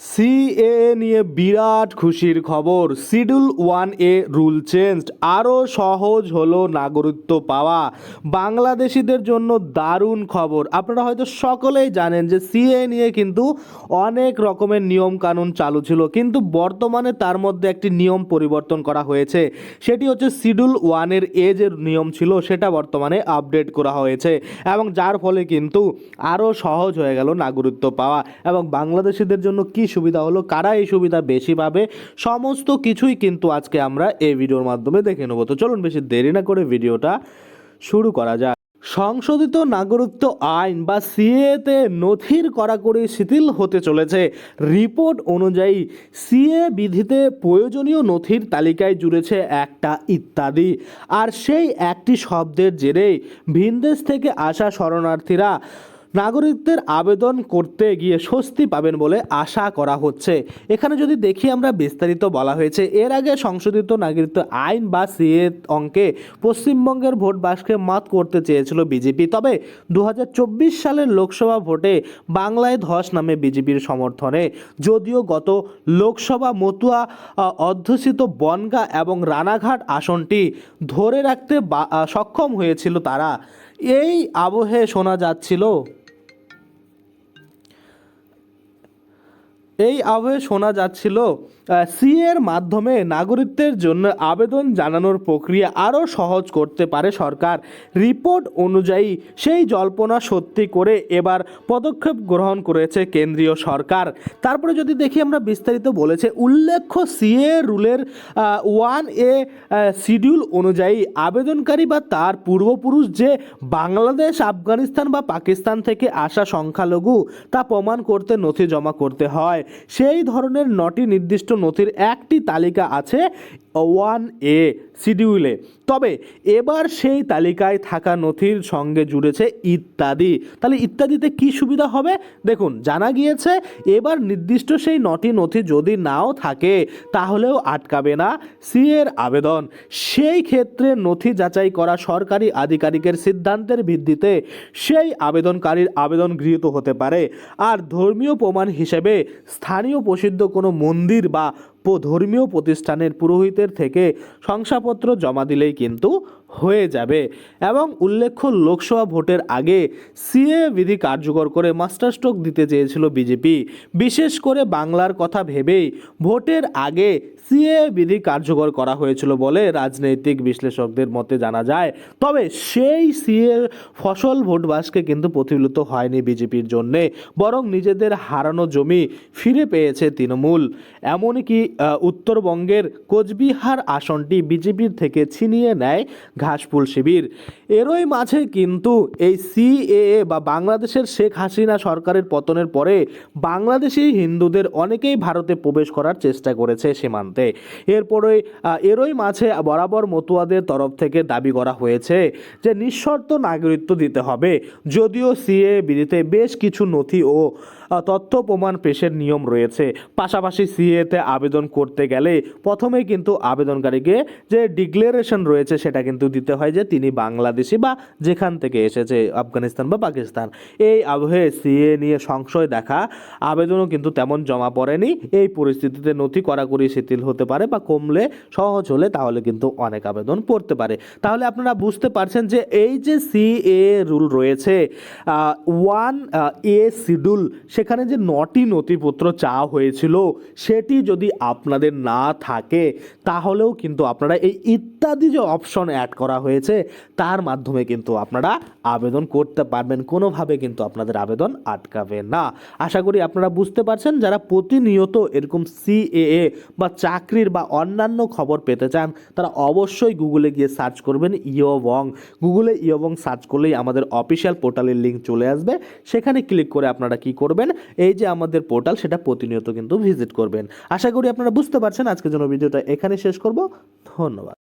CA নিয়ে বিরাট খুশির খবর। Schedule one A rule change আরও সহজ হলো নাগরিকত্ব পাওয়া। বাংলাদেশিদের জন্য দারুণ খবর। আপনারা হয়তো সকলেই জানেন যে সিএ নিয়ে কিন্তু অনেক রকমের নিয়ম কানুন চালু ছিল। কিন্তু বর্তমানে তার মধ্যে একটি নিয়ম পরিবর্তন করা হয়েছে। সেটি হচ্ছে শিডিউল ওয়ানের এ যে নিয়ম ছিল, সেটা বর্তমানে আপডেট করা হয়েছে। এবং যার ফলে কিন্তু আরও সহজ হয়ে গেল নাগরিকত্ব পাওয়া। এবং বাংলাদেশিদের জন্য কি সুবিধা হলো কারা এই সুবিধা বেশি পাবে, সমস্ত কিছুই কিন্তু আজকে আমরা এই ভিডিওর মাধ্যমে দেখে নেব। তো চলুন বেশি দেরি না করে ভিডিওটা শুরু করা যাক। সংশোধিত নাগরিকত্ব আইন বা সিএতে নথির কড়াকড়ি শিথিল হতে চলেছে। রিপোর্ট অনুযায়ী সিএ বিধিতে প্রয়োজনীয় নথির তালিকায় জুড়েছে একটা ইত্যাদি। আর সেই একটি শব্দের জেরেই ভিনদেশ থেকে আসা শরণার্থীরা নাগরিকদের আবেদন করতে গিয়ে স্বস্তি পাবেন বলে আশা করা হচ্ছে। এখানে যদি দেখি আমরা বিস্তারিত বলা হয়েছে, এর আগে সংশোধিত নাগরিকত্ব আইন বা সিএ অঙ্কে পশ্চিমবঙ্গের ভোট বাক্সকে মাত করতে চেয়েছিল বিজেপি। তবে দু হাজার চব্বিশ সালের লোকসভা ভোটে বাংলায় ধস নামে বিজেপির সমর্থনে। যদিও গত লোকসভা মতুয়া অধ্যুষিত বনগা এবং রানাঘাট আসনটি ধরে রাখতে সক্ষম হয়েছিল তারা। এই আবহে শোনা যাচ্ছিল এই আবহে শোনা যাচ্ছিল সি এর মাধ্যমে নাগরিকদের জন্য আবেদন জানানোর প্রক্রিয়া আরও সহজ করতে পারে সরকার। রিপোর্ট অনুযায়ী সেই জল্পনা সত্যি করে এবার পদক্ষেপ গ্রহণ করেছে কেন্দ্রীয় সরকার। তারপরে যদি দেখি আমরা বিস্তারিত বলেছে, উল্লেখ্য সিএ রুলের ওয়ান এ শিডিউল অনুযায়ী আবেদনকারী বা তার পূর্বপুরুষ যে বাংলাদেশ, আফগানিস্তান বা পাকিস্তান থেকে আসা সংখ্যালঘু তা প্রমাণ করতে নথি জমা করতে হয়। সেই ধরনের নটি নির্দিষ্ট নথির একটি তালিকা আছে ওয়ান এ শিডিউলে। তবে এবার সেই তালিকায় থাকা নথির সঙ্গে জুড়েছে ইত্যাদি। তাহলে ইত্যাদিতে কি সুবিধা হবে? দেখুন, জানা গিয়েছে এবার নির্দিষ্ট সেই নটি নথি যদি নাও থাকে, তাহলেও আটকাবে না সি এর আবেদন। সেই ক্ষেত্রে নথি যাচাই করা সরকারি আধিকারিকের সিদ্ধান্তের ভিত্তিতে সেই আবেদনকারীর আবেদন গৃহীত হতে পারে। আর ধর্মীয় প্রমাণ হিসেবে স্থানীয় প্রসিদ্ধ কোনো মন্দির বা প- ধর্মীয় প্রতিষ্ঠানের পুরোহিতের থেকে শংসাপত্র জমা দিলেই কিন্তু হয়ে যাবে। এবং উল্লেখ্য লোকসভা ভোটের আগে সিএ বিধি কার্যকর করে মাস্টার স্ট্রোক দিতে চেয়েছিল বিজেপি। বিশেষ করে বাংলার কথা ভেবেই ভোটের আগে সিএ বিধি কার্যকর করা হয়েছিল বলে রাজনৈতিক বিশ্লেষকদের মতে জানা যায়। তবে সেই সিএ ফসল ভোট বাসকে কিন্তু প্রতিফলিত হয়নি বিজেপির জন্যে, বরং নিজেদের হারানো জমি ফিরে পেয়েছে তৃণমূল। এমনকি উত্তরবঙ্গের কোচবিহার আসনটি বিজেপির থেকে ছিনিয়ে নেয় ঘাসফুল শিবির। এরই মাঝে কিন্তু এই সিএএ বা বাংলাদেশের শেখ হাসিনা সরকারের পতনের পরে বাংলাদেশি হিন্দুদের অনেকেই ভারতে প্রবেশ করার চেষ্টা করেছে সীমান্তে। এরপরে এরই মাঝে বরাবর মতুয়াদের তরফ থেকে দাবি করা হয়েছে যে নিঃশর্ত নাগরিকত্ব দিতে হবে। যদিও সিএ বিধিতে বেশ কিছু নথি ও তথ্য প্রমাণ পেশের নিয়ম রয়েছে। পাশাপাশি সিএতে আবেদন করতে গেলে প্রথমেই কিন্তু আবেদনকারীকে যে ডিক্লারেশন রয়েছে সেটা কিন্তু দিতে হয় যে তিনি বাংলাদেশি বা যেখান থেকে এসেছে, আফগানিস্তান বা পাকিস্তান। এই আবহে সিএ নিয়ে সংশয় দেখা, আবেদনও কিন্তু তেমন জমা পড়েনি। এই পরিস্থিতিতে নথি কড়াকড়ি শিথিল হতে পারে বা কমলে সহজ হলে তাহলে কিন্তু অনেক আবেদন পড়তে পারে। তাহলে আপনারা বুঝতে পারছেন যে এই যে সিএ রুল রয়েছে ওয়ান এ শিডিউল, সেখানে যে নটি নথিপত্র চাওয়া হয়েছিল, সেটি যদি আপনাদের না থাকে, তাহলেও কিন্তু আপনারা এই ইত্যাদি যে অপশন অ্যাড করা হয়েছে, তার মাধ্যমে কিন্তু আপনারা আবেদন করতে পারবেন। কোনোভাবে কিন্তু আপনাদের আবেদন আটকাবে না। আশা করি আপনারা বুঝতে পারছেন, যারা প্রতিনিয়ত এরকম সিএএ বা চাকরির বা অন্যান্য খবর পেতে চান, তারা অবশ্যই গুগলে গিয়ে সার্চ করবেন ইয়বং গুগলে ইয়বং সার্চ করলেই আমাদের অফিসিয়াল পোর্টালের লিঙ্ক চলে আসবে। সেখানে ক্লিক করে আপনারা কি করবেন? এই যে আমাদের পোর্টাল সেটা প্রতিনিয়ত কিন্তু ভিজিট করবেন। আশা করি আপনারা বুঝতে পারছেন আজকের জন্য ভিডিওটা এখানে শেষ করব। ধন্যবাদ।